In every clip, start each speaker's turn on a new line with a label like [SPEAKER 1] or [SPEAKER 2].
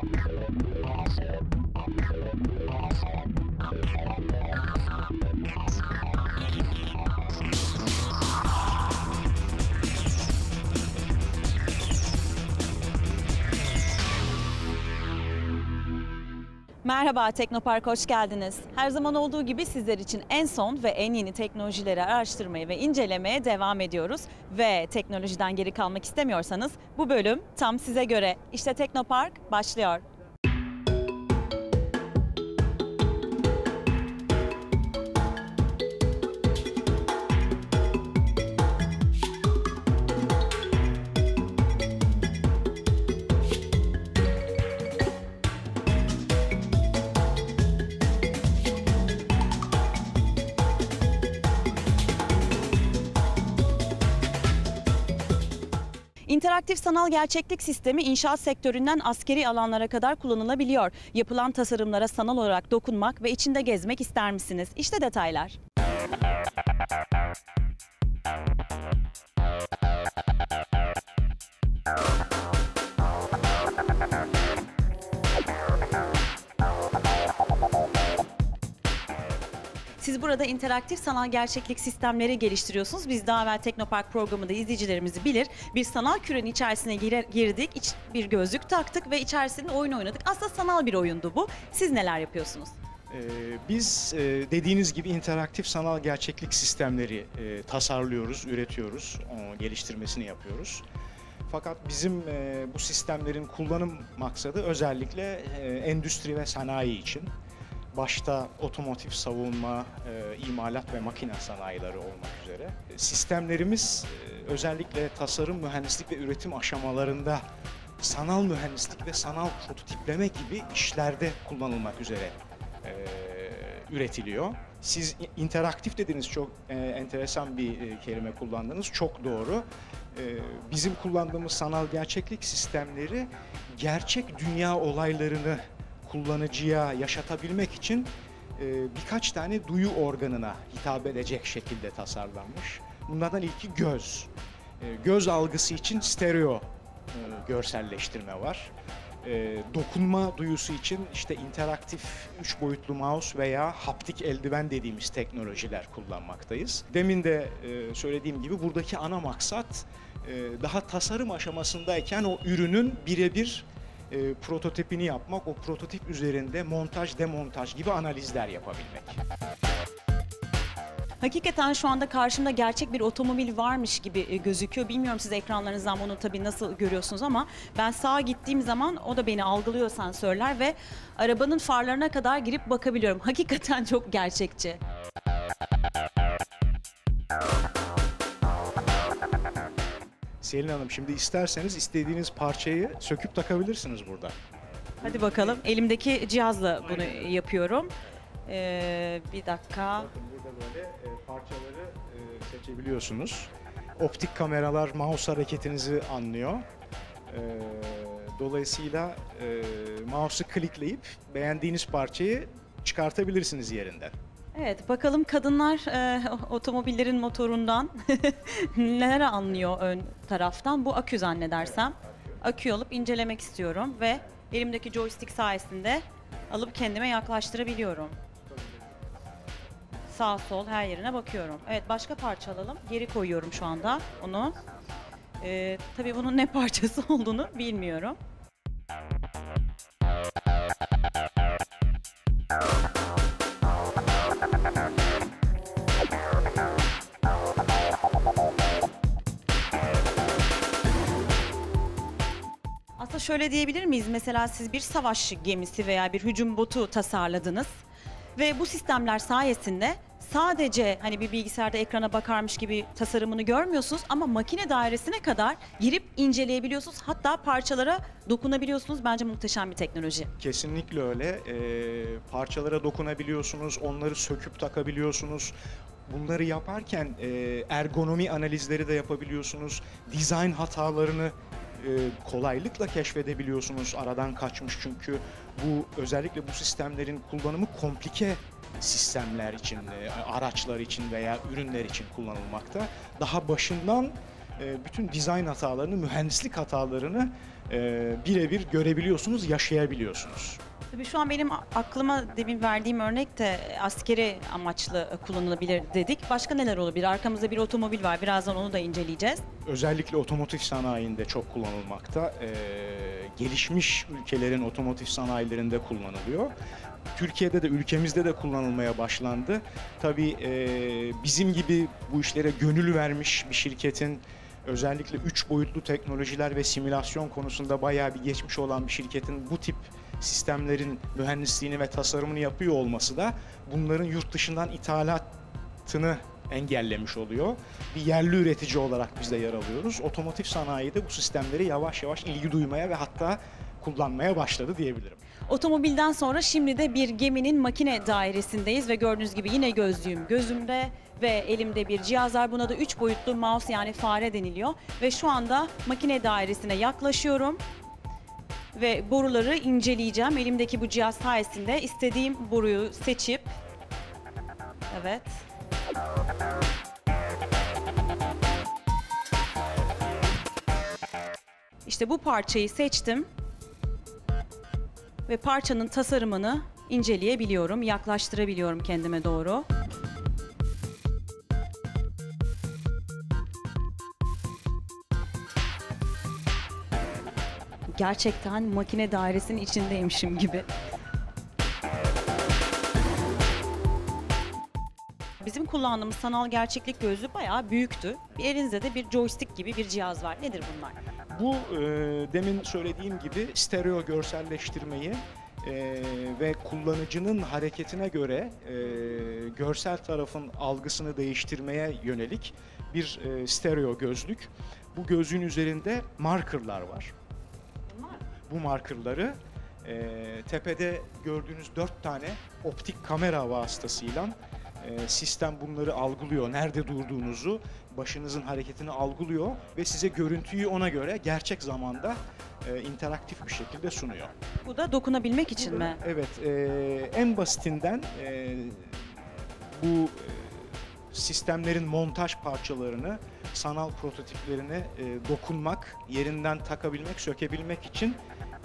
[SPEAKER 1] Thank you. Merhaba Teknopark hoş geldiniz. Her zaman olduğu gibi sizler için en son ve en yeni teknolojileri araştırmaya ve incelemeye devam ediyoruz. Ve teknolojiden geri kalmak istemiyorsanız bu bölüm tam size göre. İşte Teknopark başlıyor. İnteraktif sanal gerçeklik sistemi inşaat sektöründen askeri alanlara kadar kullanılabiliyor. Yapılan tasarımlara sanal olarak dokunmak ve içinde gezmek ister misiniz? İşte detaylar. Siz burada interaktif sanal gerçeklik sistemleri geliştiriyorsunuz. Biz daha evvel Teknopark programında izleyicilerimizi bilir. Bir sanal kürenin içerisine girdik, iç, bir gözlük taktık ve içerisinde oyun oynadık. Aslında sanal bir oyundu bu. Siz neler yapıyorsunuz?
[SPEAKER 2] Ee, Biz e, dediğiniz gibi interaktif sanal gerçeklik sistemleri e, tasarlıyoruz, üretiyoruz, o geliştirmesini yapıyoruz. Fakat bizim e, bu sistemlerin kullanım maksadı özellikle e, endüstri ve sanayi için. Başta otomotiv, savunma, e, imalat ve makine sanayileri olmak üzere. Sistemlerimiz e, özellikle tasarım, mühendislik ve üretim aşamalarında sanal mühendislik ve sanal prototipleme gibi işlerde kullanılmak üzere e, üretiliyor. Siz interaktif dediniz çok e, enteresan bir e, kelime kullandınız. Çok doğru. E, bizim kullandığımız sanal gerçeklik sistemleri gerçek dünya olaylarını kullanıcıya yaşatabilmek için e, birkaç tane duyu organına hitap edecek şekilde tasarlanmış. Bunlardan ilki göz. E, göz algısı için stereo e, görselleştirme var. E, dokunma duyusu için işte interaktif 3 boyutlu mouse veya haptik eldiven dediğimiz teknolojiler kullanmaktayız. Demin de e, söylediğim gibi buradaki ana maksat e, daha tasarım aşamasındayken o ürünün birebir e, prototipini yapmak, o prototip üzerinde montaj, demontaj gibi analizler yapabilmek.
[SPEAKER 1] Hakikaten şu anda karşımda gerçek bir otomobil varmış gibi e, gözüküyor. Bilmiyorum siz ekranlarınızdan bunu tabii nasıl görüyorsunuz ama ben sağa gittiğim zaman o da beni algılıyor sensörler ve arabanın farlarına kadar girip bakabiliyorum. Hakikaten çok gerçekçi.
[SPEAKER 2] Selin Hanım şimdi isterseniz istediğiniz parçayı söküp takabilirsiniz burada.
[SPEAKER 1] Hadi bakalım. Elimdeki cihazla bunu yapıyorum. Ee, bir dakika.
[SPEAKER 2] Bakın burada böyle e, parçaları e, seçebiliyorsunuz. Optik kameralar mouse hareketinizi anlıyor. E, dolayısıyla e, mouse'u klikleyip beğendiğiniz parçayı çıkartabilirsiniz yerinden.
[SPEAKER 1] Evet bakalım kadınlar e, otomobillerin motorundan neler anlıyor ön taraftan. Bu akü zannedersem. Akü alıp incelemek istiyorum ve elimdeki joystick sayesinde alıp kendime yaklaştırabiliyorum. Sağ sol her yerine bakıyorum. Evet başka parça alalım. Geri koyuyorum şu anda onu. E, tabii bunun ne parçası olduğunu bilmiyorum. Şöyle diyebilir miyiz? Mesela siz bir savaş gemisi veya bir hücum botu tasarladınız ve bu sistemler sayesinde sadece hani bir bilgisayarda ekrana bakarmış gibi tasarımını görmüyorsunuz ama makine dairesine kadar girip inceleyebiliyorsunuz. Hatta parçalara dokunabiliyorsunuz. Bence muhteşem bir teknoloji.
[SPEAKER 2] Kesinlikle öyle. E, parçalara dokunabiliyorsunuz, onları söküp takabiliyorsunuz. Bunları yaparken e, ergonomi analizleri de yapabiliyorsunuz. Dizayn hatalarını e, kolaylıkla keşfedebiliyorsunuz. Aradan kaçmış çünkü bu özellikle bu sistemlerin kullanımı komplike sistemler için, e, araçlar için veya ürünler için kullanılmakta. Daha başından e, bütün dizayn hatalarını, mühendislik hatalarını birebir görebiliyorsunuz, yaşayabiliyorsunuz.
[SPEAKER 1] Tabii şu an benim aklıma demin verdiğim örnek de askeri amaçlı kullanılabilir dedik. Başka neler olabilir? Arkamızda bir otomobil var. Birazdan onu da inceleyeceğiz.
[SPEAKER 2] Özellikle otomotiv sanayinde çok kullanılmakta. E, gelişmiş ülkelerin otomotiv sanayilerinde kullanılıyor. Türkiye'de de ülkemizde de kullanılmaya başlandı. Tabii e, bizim gibi bu işlere gönül vermiş bir şirketin özellikle 3 boyutlu teknolojiler ve simülasyon konusunda bayağı bir geçmiş olan bir şirketin bu tip sistemlerin mühendisliğini ve tasarımını yapıyor olması da bunların yurt dışından ithalatını engellemiş oluyor. Bir yerli üretici olarak biz de yer alıyoruz. Otomotiv sanayide bu sistemleri yavaş yavaş ilgi duymaya ve hatta kullanmaya başladı diyebilirim.
[SPEAKER 1] Otomobilden sonra şimdi de bir geminin makine dairesindeyiz ve gördüğünüz gibi yine gözlüğüm gözümde ve elimde bir cihaz var. Buna da 3 boyutlu mouse yani fare deniliyor. Ve şu anda makine dairesine yaklaşıyorum ve boruları inceleyeceğim. Elimdeki bu cihaz sayesinde istediğim boruyu seçip Evet. İşte bu parçayı seçtim ve parçanın tasarımını inceleyebiliyorum, yaklaştırabiliyorum kendime doğru. Gerçekten makine dairesinin içindeymişim gibi. Bizim kullandığımız sanal gerçeklik gözlüğü bayağı büyüktü. Elinizde de bir joystick gibi bir cihaz var. Nedir bunlar?
[SPEAKER 2] Bu e, demin söylediğim gibi stereo görselleştirmeyi e, ve kullanıcının hareketine göre e, görsel tarafın algısını değiştirmeye yönelik bir e, stereo gözlük. Bu gözlüğün üzerinde markerlar var. Bu markerları e, tepede gördüğünüz dört tane optik kamera vasıtasıyla e, sistem bunları algılıyor. Nerede durduğunuzu, başınızın hareketini algılıyor ve size görüntüyü ona göre gerçek zamanda e, interaktif bir şekilde sunuyor.
[SPEAKER 1] Bu da dokunabilmek için mi?
[SPEAKER 2] Evet, e, en basitinden e, bu e, sistemlerin montaj parçalarını, sanal prototiplerini e, dokunmak, yerinden takabilmek, sökebilmek için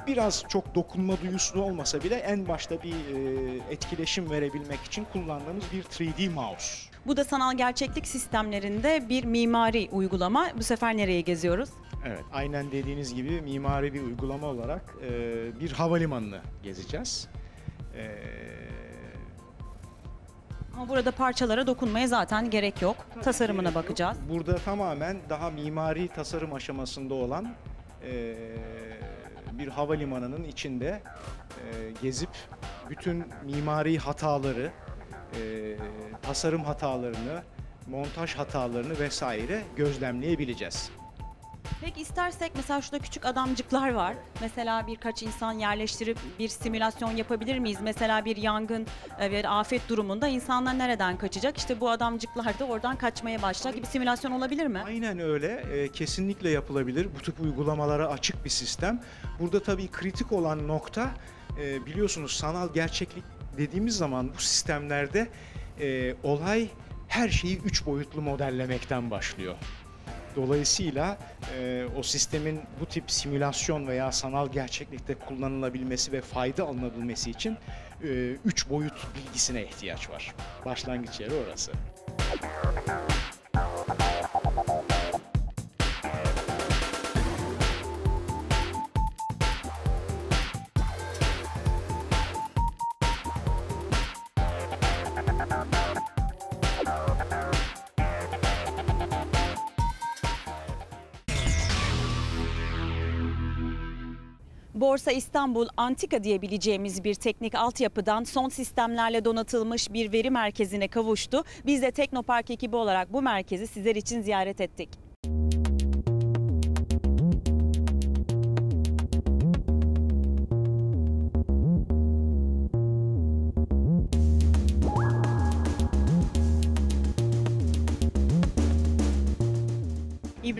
[SPEAKER 2] biraz çok dokunma duyusu olmasa bile en başta bir e, etkileşim verebilmek için kullandığımız bir 3D mouse.
[SPEAKER 1] Bu da sanal gerçeklik sistemlerinde bir mimari uygulama. Bu sefer nereye geziyoruz?
[SPEAKER 2] Evet, aynen dediğiniz gibi mimari bir uygulama olarak e, bir havalimanını gezeceğiz. E,
[SPEAKER 1] Ama burada parçalara dokunmaya zaten gerek yok. Tasarımına
[SPEAKER 2] gerek yok.
[SPEAKER 1] bakacağız.
[SPEAKER 2] Burada tamamen daha mimari tasarım aşamasında olan e, bir havalimanının içinde e, gezip bütün mimari hataları, e, tasarım hatalarını, montaj hatalarını vesaire gözlemleyebileceğiz.
[SPEAKER 1] Peki istersek mesela şurada küçük adamcıklar var. Mesela birkaç insan yerleştirip bir simülasyon yapabilir miyiz? Mesela bir yangın, e, afet durumunda insanlar nereden kaçacak? İşte bu adamcıklar da oradan kaçmaya başlayacak gibi simülasyon olabilir mi?
[SPEAKER 2] Aynen öyle. E, kesinlikle yapılabilir. Bu tip uygulamalara açık bir sistem. Burada tabii kritik olan nokta e, biliyorsunuz sanal gerçeklik dediğimiz zaman bu sistemlerde e, olay her şeyi üç boyutlu modellemekten başlıyor. Dolayısıyla e, o sistemin bu tip simülasyon veya sanal gerçeklikte kullanılabilmesi ve fayda alınabilmesi için e, üç boyut bilgisine ihtiyaç var. Başlangıç yeri orası.
[SPEAKER 1] Borsa İstanbul Antika diyebileceğimiz bir teknik altyapıdan son sistemlerle donatılmış bir veri merkezine kavuştu. Biz de Teknopark ekibi olarak bu merkezi sizler için ziyaret ettik.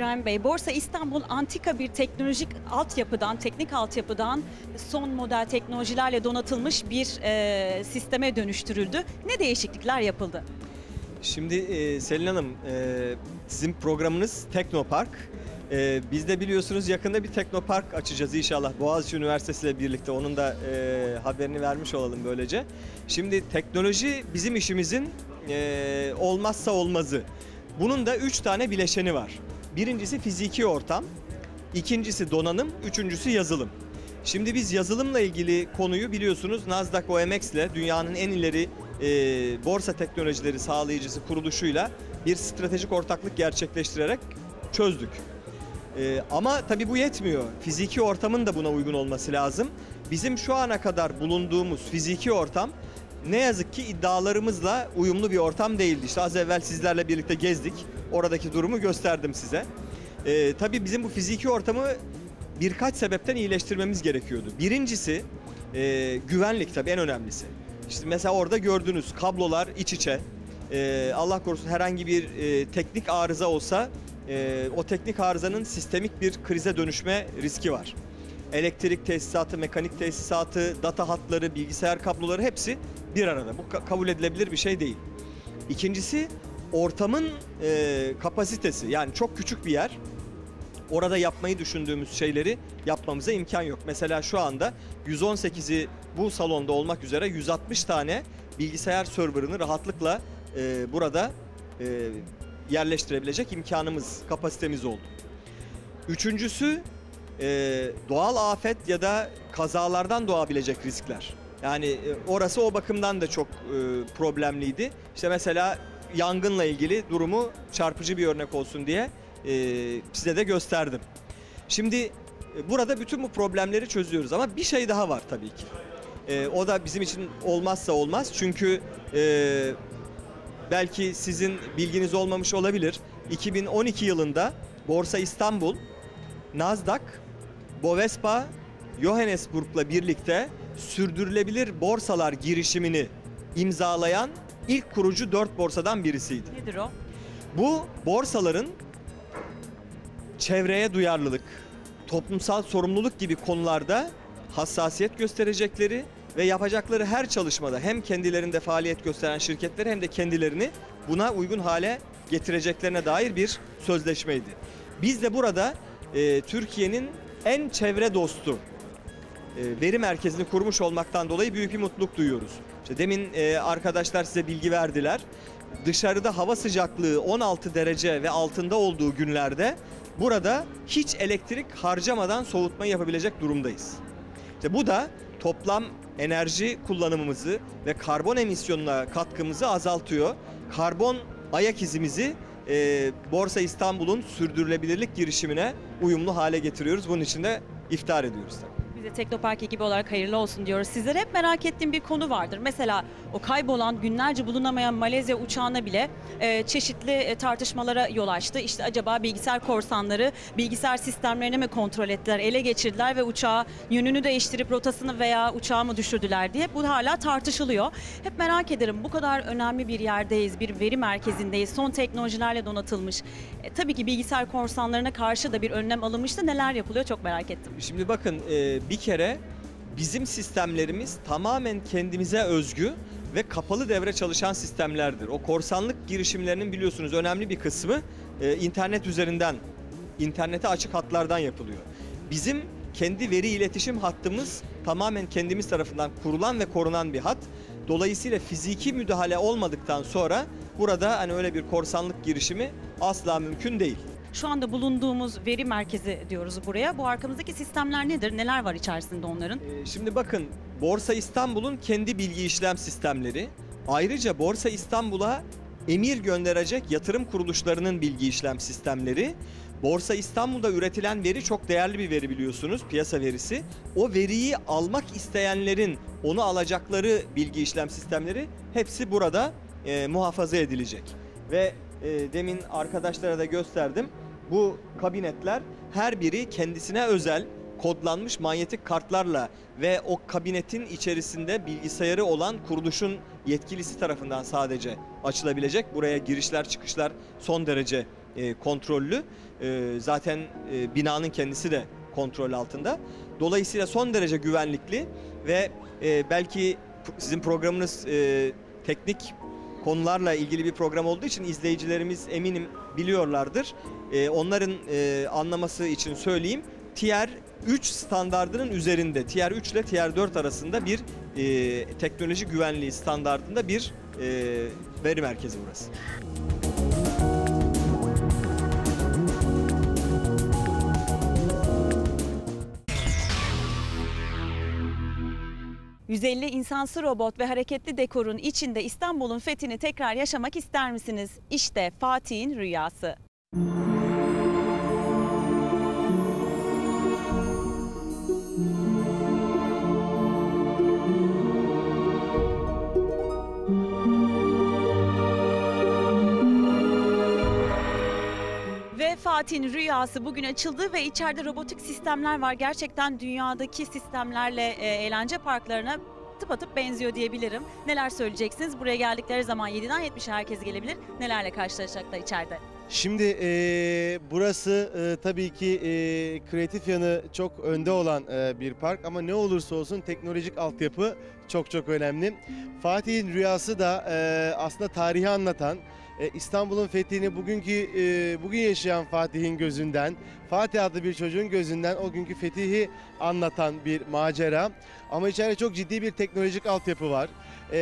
[SPEAKER 1] İbrahim Bey, Borsa İstanbul antika bir teknolojik altyapıdan, teknik altyapıdan son model teknolojilerle donatılmış bir e, sisteme dönüştürüldü. Ne değişiklikler yapıldı?
[SPEAKER 3] Şimdi e, Selin Hanım, e, sizin programınız Teknopark. E, biz de biliyorsunuz yakında bir Teknopark açacağız inşallah Boğaziçi Üniversitesi ile birlikte. Onun da e, haberini vermiş olalım böylece. Şimdi teknoloji bizim işimizin e, olmazsa olmazı. Bunun da üç tane bileşeni var. Birincisi fiziki ortam, ikincisi donanım, üçüncüsü yazılım. Şimdi biz yazılımla ilgili konuyu biliyorsunuz Nasdaq OMX ile dünyanın en ileri e, borsa teknolojileri sağlayıcısı kuruluşuyla bir stratejik ortaklık gerçekleştirerek çözdük. E, ama tabii bu yetmiyor. Fiziki ortamın da buna uygun olması lazım. Bizim şu ana kadar bulunduğumuz fiziki ortam ne yazık ki iddialarımızla uyumlu bir ortam değildi. İşte az evvel sizlerle birlikte gezdik. Oradaki durumu gösterdim size. E, tabii bizim bu fiziki ortamı birkaç sebepten iyileştirmemiz gerekiyordu. Birincisi e, güvenlik tabii en önemlisi. İşte mesela orada gördünüz kablolar iç içe. E, Allah korusun herhangi bir e, teknik arıza olsa e, o teknik arızanın sistemik bir krize dönüşme riski var. Elektrik tesisatı, mekanik tesisatı, data hatları, bilgisayar kabloları hepsi bir arada. Bu ka- kabul edilebilir bir şey değil. İkincisi ortamın e, kapasitesi yani çok küçük bir yer orada yapmayı düşündüğümüz şeyleri yapmamıza imkan yok. Mesela şu anda 118'i bu salonda olmak üzere 160 tane bilgisayar serverını rahatlıkla e, burada e, yerleştirebilecek imkanımız, kapasitemiz oldu. Üçüncüsü e, doğal afet ya da kazalardan doğabilecek riskler. Yani e, orası o bakımdan da çok e, problemliydi. İşte mesela yangınla ilgili durumu çarpıcı bir örnek olsun diye e, size de gösterdim. Şimdi e, burada bütün bu problemleri çözüyoruz ama bir şey daha var tabii ki. E, o da bizim için olmazsa olmaz çünkü e, belki sizin bilginiz olmamış olabilir. 2012 yılında Borsa İstanbul, Nasdaq, Bovespa, Johannesburg'la birlikte sürdürülebilir borsalar girişimini imzalayan ilk kurucu dört borsadan birisiydi.
[SPEAKER 1] Nedir o?
[SPEAKER 3] Bu borsaların çevreye duyarlılık, toplumsal sorumluluk gibi konularda hassasiyet gösterecekleri ve yapacakları her çalışmada hem kendilerinde faaliyet gösteren şirketleri hem de kendilerini buna uygun hale getireceklerine dair bir sözleşmeydi. Biz de burada e, Türkiye'nin en çevre dostu e, veri merkezini kurmuş olmaktan dolayı büyük bir mutluluk duyuyoruz. İşte demin e, arkadaşlar size bilgi verdiler. Dışarıda hava sıcaklığı 16 derece ve altında olduğu günlerde burada hiç elektrik harcamadan soğutmayı yapabilecek durumdayız. İşte bu da toplam enerji kullanımımızı ve karbon emisyonuna katkımızı azaltıyor. Karbon ayak izimizi e, Borsa İstanbul'un sürdürülebilirlik girişimine uyumlu hale getiriyoruz. Bunun için de iftihar ediyoruz tabii.
[SPEAKER 1] De Teknopark ekibi olarak hayırlı olsun diyoruz. Sizlere hep merak ettiğim bir konu vardır. Mesela o kaybolan, günlerce bulunamayan Malezya uçağına bile e, çeşitli e, tartışmalara yol açtı. İşte acaba bilgisayar korsanları bilgisayar sistemlerini mi kontrol ettiler, ele geçirdiler ve uçağı yönünü değiştirip rotasını veya uçağı mı düşürdüler diye bu hala tartışılıyor. Hep merak ederim bu kadar önemli bir yerdeyiz, bir veri merkezindeyiz, son teknolojilerle donatılmış. E, tabii ki bilgisayar korsanlarına karşı da bir önlem alınmıştı. Neler yapılıyor çok merak ettim.
[SPEAKER 3] Şimdi bakın e, bir kere bizim sistemlerimiz tamamen kendimize özgü ve kapalı devre çalışan sistemlerdir. O korsanlık girişimlerinin biliyorsunuz önemli bir kısmı e, internet üzerinden, internete açık hatlardan yapılıyor. Bizim kendi veri iletişim hattımız tamamen kendimiz tarafından kurulan ve korunan bir hat. Dolayısıyla fiziki müdahale olmadıktan sonra burada hani öyle bir korsanlık girişimi asla mümkün değil.
[SPEAKER 1] Şu anda bulunduğumuz veri merkezi diyoruz buraya. Bu arkamızdaki sistemler nedir? Neler var içerisinde onların?
[SPEAKER 3] Ee, Şimdi bakın Borsa İstanbul'un kendi bilgi işlem sistemleri ayrıca Borsa İstanbul'a emir gönderecek yatırım kuruluşlarının bilgi işlem sistemleri Borsa İstanbul'da üretilen veri çok değerli bir veri biliyorsunuz piyasa verisi. O veriyi almak isteyenlerin onu alacakları bilgi işlem sistemleri hepsi burada e, muhafaza edilecek. Ve e, demin arkadaşlara da gösterdim. Bu kabinetler her biri kendisine özel kodlanmış manyetik kartlarla ve o kabinetin içerisinde bilgisayarı olan kuruluşun yetkilisi tarafından sadece açılabilecek. Buraya girişler çıkışlar son derece e, kontrollü. E, zaten e, binanın kendisi de kontrol altında. Dolayısıyla son derece güvenlikli ve e, belki sizin programınız e, teknik konularla ilgili bir program olduğu için izleyicilerimiz eminim biliyorlardır. E, onların e, anlaması için söyleyeyim. Tier 3 standardının üzerinde, Tier 3 ile Tier 4 arasında bir e, teknoloji güvenliği standardında bir e, veri merkezi burası.
[SPEAKER 1] ...150 insansı robot ve hareketli dekorun içinde İstanbul'un fethini tekrar yaşamak ister misiniz? İşte Fatih'in rüyası. Fatih'in rüyası bugün açıldı ve içeride robotik sistemler var. Gerçekten dünyadaki sistemlerle e, eğlence parklarına tıpatıp benziyor diyebilirim. Neler söyleyeceksiniz? Buraya geldikleri zaman 7'den 70'e herkes gelebilir. Nelerle karşılaşacaklar içeride?
[SPEAKER 4] Şimdi eee, burası eee, tabii ki eee, kreatif yanı çok önde olan eee, bir park ama ne olursa olsun teknolojik altyapı çok çok önemli. Fatih'in rüyası da eee, aslında tarihi anlatan, e, İstanbul'un fethini bugünkü eee, bugün yaşayan Fatih'in gözünden, Fatih adlı bir çocuğun gözünden o günkü fetihi anlatan bir macera. Ama içeride çok ciddi bir teknolojik altyapı var. Eee,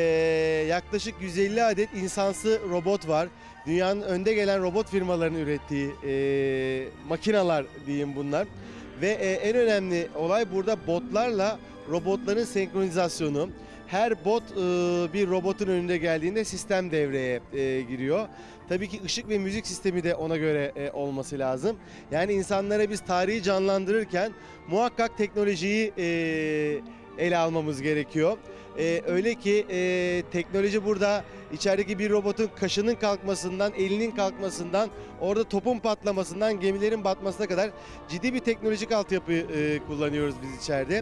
[SPEAKER 4] yaklaşık 150 adet insansı robot var dünyanın önde gelen robot firmalarının ürettiği e, makinalar diyeyim bunlar. Ve e, en önemli olay burada botlarla robotların senkronizasyonu. Her bot e, bir robotun önünde geldiğinde sistem devreye e, giriyor. Tabii ki ışık ve müzik sistemi de ona göre e, olması lazım. Yani insanlara biz tarihi canlandırırken muhakkak teknolojiyi ele almamız gerekiyor. E, öyle ki e, teknoloji burada içerideki bir robotun kaşının kalkmasından, elinin kalkmasından, orada topun patlamasından, gemilerin batmasına kadar ciddi bir teknolojik altyapı e, kullanıyoruz biz içeride.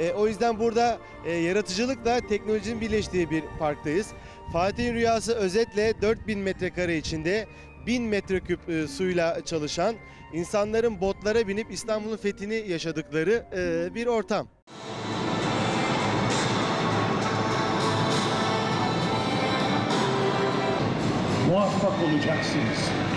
[SPEAKER 4] E, o yüzden burada e, yaratıcılıkla teknolojinin birleştiği bir parktayız. Fatih'in rüyası özetle 4000 metrekare içinde 1000 metreküp e, suyla çalışan, insanların botlara binip İstanbul'un fethini yaşadıkları e, bir ortam.
[SPEAKER 5] muvaffak olacaksınız.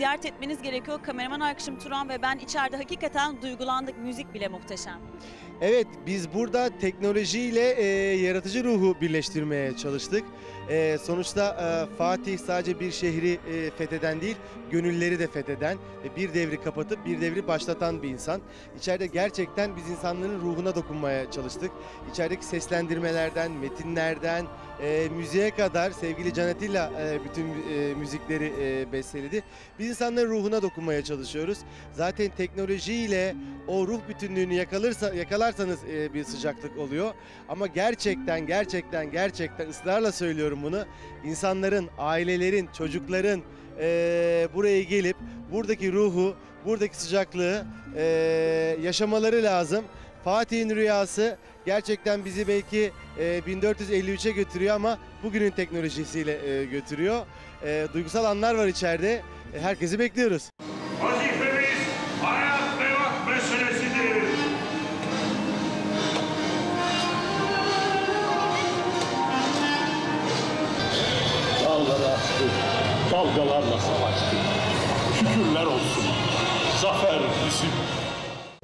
[SPEAKER 1] Ziyaret etmeniz gerekiyor. Kameraman arkadaşım Turan ve ben içeride hakikaten duygulandık. Müzik bile muhteşem.
[SPEAKER 4] Evet biz burada teknolojiyle e, yaratıcı ruhu birleştirmeye çalıştık. E, sonuçta e, Fatih sadece bir şehri e, fetheden değil, gönülleri de fetheden, e, bir devri kapatıp bir devri başlatan bir insan. İçeride gerçekten biz insanların ruhuna dokunmaya çalıştık. İçerideki seslendirmelerden, metinlerden, e, müziğe kadar sevgili Can Atilla e, bütün e, müzikleri e, besteledi. Biz insanların ruhuna dokunmaya çalışıyoruz. Zaten teknolojiyle o ruh bütünlüğünü yakalırsa yakalarsanız e, bir sıcaklık oluyor. Ama gerçekten gerçekten gerçekten ısrarla söylüyorum bunu. İnsanların, ailelerin, çocukların e, buraya gelip buradaki ruhu, buradaki sıcaklığı e, yaşamaları lazım. Fatih'in rüyası gerçekten bizi belki e, 1453'e götürüyor ama bugünün teknolojisiyle e, götürüyor. E, duygusal anlar var içeride. E, herkesi bekliyoruz.
[SPEAKER 5] Aştık, dalgalarla savaştık. Şükürler olsun. Zafer bizim.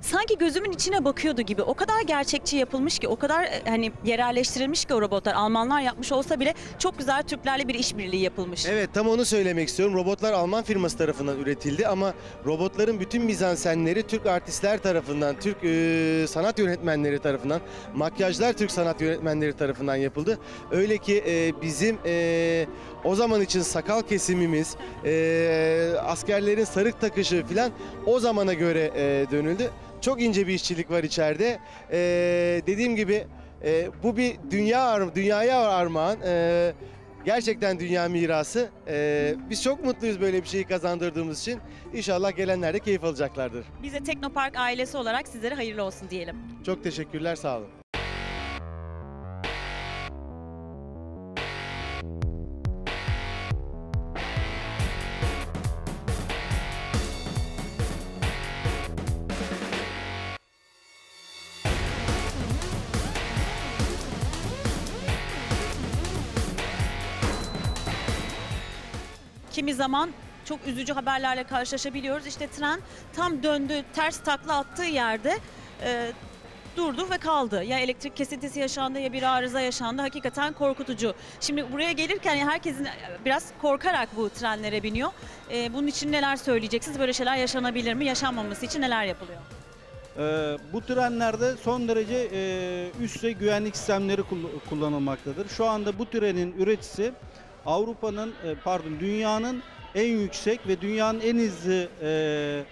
[SPEAKER 1] Sanki gözümün içine bakıyordu gibi. O kadar gerçekçi yapılmış ki, o kadar e, hani yerelleştirilmiş ki o robotlar. Almanlar yapmış olsa bile çok güzel Türklerle bir işbirliği yapılmış.
[SPEAKER 4] Evet tam onu söylemek istiyorum. Robotlar Alman firması tarafından üretildi ama robotların bütün mizansenleri Türk artistler tarafından, Türk e, sanat yönetmenleri tarafından, makyajlar Türk sanat yönetmenleri tarafından yapıldı. Öyle ki e, bizim e, o zaman için sakal kesimimiz, e, askerlerin sarık takışı filan o zamana göre e, dönüldü. Çok ince bir işçilik var içeride. E, dediğim gibi e, bu bir dünya dünyaya armağan. E, Gerçekten dünya mirası. Ee, biz çok mutluyuz böyle bir şeyi kazandırdığımız için. İnşallah gelenler de keyif alacaklardır.
[SPEAKER 1] Bize Teknopark ailesi olarak sizlere hayırlı olsun diyelim.
[SPEAKER 4] Çok teşekkürler, sağ olun.
[SPEAKER 1] Zaman çok üzücü haberlerle karşılaşabiliyoruz. İşte tren tam döndü, ters takla attığı yerde e, durdu ve kaldı. Ya elektrik kesintisi yaşandı ya bir arıza yaşandı. Hakikaten korkutucu. Şimdi buraya gelirken herkesin biraz korkarak bu trenlere biniyor. E, bunun için neler söyleyeceksiniz? Böyle şeyler yaşanabilir mi? Yaşanmaması için neler yapılıyor?
[SPEAKER 6] Ee, bu trenlerde son derece e, üst düzey güvenlik sistemleri kull- kullanılmaktadır. Şu anda bu trenin üreticisi Avrupa'nın e, pardon dünyanın en yüksek ve dünyanın en hızlı e,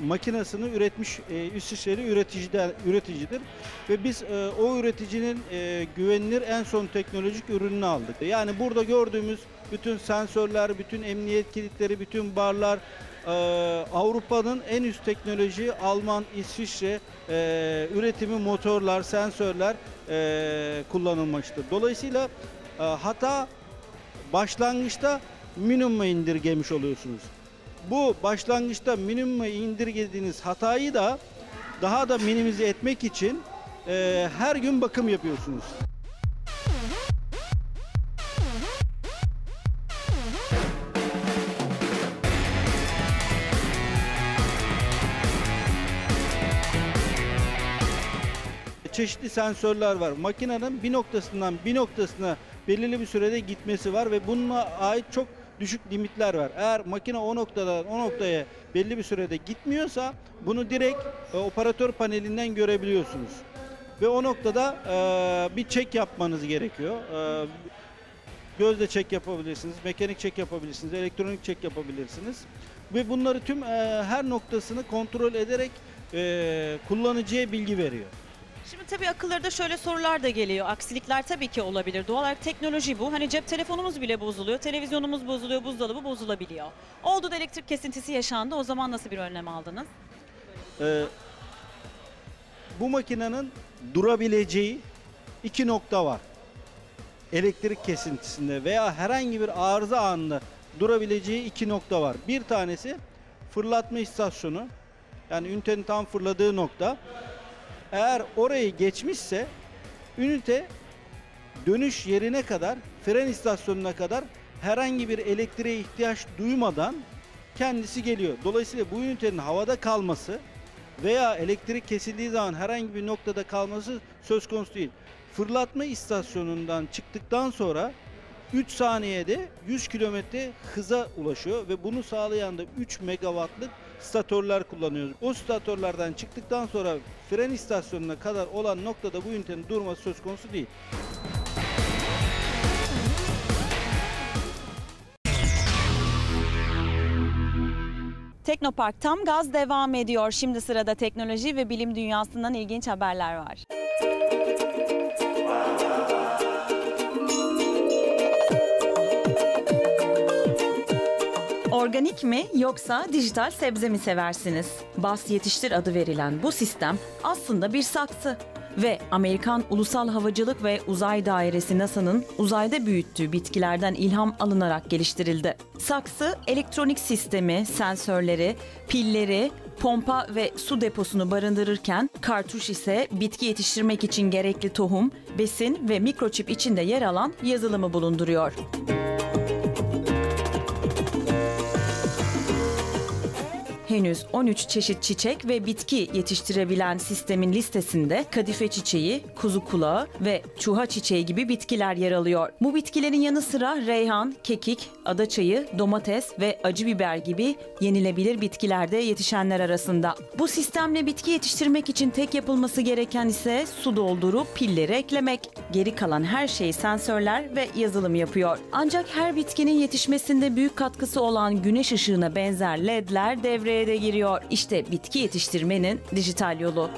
[SPEAKER 6] makinesini üretmiş e, İsviçreli üreticiden, üreticidir. Ve biz e, o üreticinin e, güvenilir en son teknolojik ürününü aldık. Yani burada gördüğümüz bütün sensörler, bütün emniyet kilitleri, bütün barlar, e, Avrupa'nın en üst teknoloji Alman, İsviçre e, üretimi motorlar, sensörler e, kullanılmıştır. Dolayısıyla e, hata başlangıçta minimuma indirgemiş oluyorsunuz. Bu başlangıçta minimuma indirgediğiniz hatayı da daha da minimize etmek için e, her gün bakım yapıyorsunuz. Çeşitli sensörler var. Makinenin bir noktasından bir noktasına belirli bir sürede gitmesi var ve bununla ait çok düşük limitler var. Eğer makine o noktadan o noktaya belli bir sürede gitmiyorsa bunu direkt e, operatör panelinden görebiliyorsunuz. Ve o noktada e, bir çek yapmanız gerekiyor. E, gözle çek yapabilirsiniz, mekanik çek yapabilirsiniz, elektronik çek yapabilirsiniz. Ve bunları tüm e, her noktasını kontrol ederek e, kullanıcıya bilgi veriyor.
[SPEAKER 1] Şimdi tabii akıllarda şöyle sorular da geliyor. Aksilikler tabii ki olabilir. Doğal olarak teknoloji bu. Hani cep telefonumuz bile bozuluyor, televizyonumuz bozuluyor, buzdolabı bozulabiliyor. Oldu da elektrik kesintisi yaşandı. O zaman nasıl bir önlem aldınız?
[SPEAKER 6] Ee, bu makinenin durabileceği iki nokta var. Elektrik kesintisinde veya herhangi bir arıza anında durabileceği iki nokta var. Bir tanesi fırlatma istasyonu. Yani ünitenin tam fırladığı nokta. Eğer orayı geçmişse ünite dönüş yerine kadar, fren istasyonuna kadar herhangi bir elektriğe ihtiyaç duymadan kendisi geliyor. Dolayısıyla bu ünitenin havada kalması veya elektrik kesildiği zaman herhangi bir noktada kalması söz konusu değil. Fırlatma istasyonundan çıktıktan sonra 3 saniyede 100 kilometre hıza ulaşıyor ve bunu sağlayan da 3 megawattlık statörler kullanıyoruz. O statörlerden çıktıktan sonra fren istasyonuna kadar olan noktada bu ünitenin durması söz konusu değil.
[SPEAKER 1] Teknopark tam gaz devam ediyor. Şimdi sırada teknoloji ve bilim dünyasından ilginç haberler var. Organik mi yoksa dijital sebze mi seversiniz? Bas Yetiştir adı verilen bu sistem aslında bir saksı ve Amerikan Ulusal Havacılık ve Uzay Dairesi NASA'nın uzayda büyüttüğü bitkilerden ilham alınarak geliştirildi. Saksı elektronik sistemi, sensörleri, pilleri, pompa ve su deposunu barındırırken kartuş ise bitki yetiştirmek için gerekli tohum, besin ve mikroçip içinde yer alan yazılımı bulunduruyor. Henüz 13 çeşit çiçek ve bitki yetiştirebilen sistemin listesinde kadife çiçeği, kuzu kulağı ve çuha çiçeği gibi bitkiler yer alıyor. Bu bitkilerin yanı sıra reyhan, kekik, adaçayı, domates ve acı biber gibi yenilebilir bitkiler de yetişenler arasında. Bu sistemle bitki yetiştirmek için tek yapılması gereken ise su doldurup pilleri eklemek. Geri kalan her şeyi sensörler ve yazılım yapıyor. Ancak her bitkinin yetişmesinde büyük katkısı olan güneş ışığına benzer ledler devreye de giriyor. İşte bitki yetiştirmenin dijital yolu.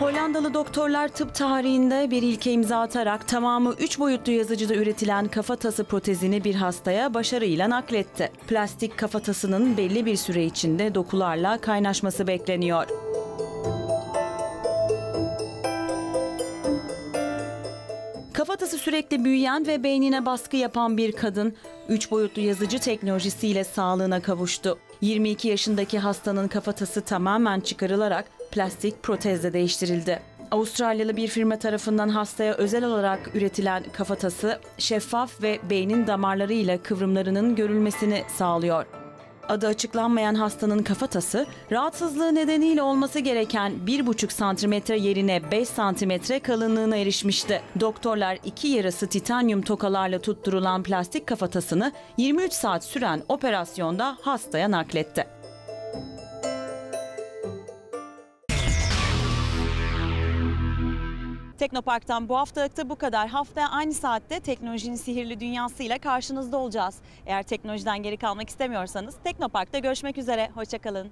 [SPEAKER 1] Hollandalı doktorlar tıp tarihinde bir ilke imza atarak tamamı 3 boyutlu yazıcıda üretilen kafatası protezini bir hastaya başarıyla nakletti. Plastik kafatasının belli bir süre içinde dokularla kaynaşması bekleniyor. Kafatası sürekli büyüyen ve beynine baskı yapan bir kadın 3 boyutlu yazıcı teknolojisiyle sağlığına kavuştu. 22 yaşındaki hastanın kafatası tamamen çıkarılarak Plastik protezle değiştirildi. Avustralyalı bir firma tarafından hastaya özel olarak üretilen kafatası şeffaf ve beynin damarlarıyla kıvrımlarının görülmesini sağlıyor. Adı açıklanmayan hastanın kafatası, rahatsızlığı nedeniyle olması gereken 1,5 santimetre yerine 5 santimetre kalınlığına erişmişti. Doktorlar iki yarısı titanyum tokalarla tutturulan plastik kafatasını 23 saat süren operasyonda hastaya nakletti. Teknopark'tan bu haftalıkta bu kadar. Haftaya aynı saatte teknolojinin sihirli dünyasıyla karşınızda olacağız. Eğer teknolojiden geri kalmak istemiyorsanız Teknopark'ta görüşmek üzere. Hoşçakalın.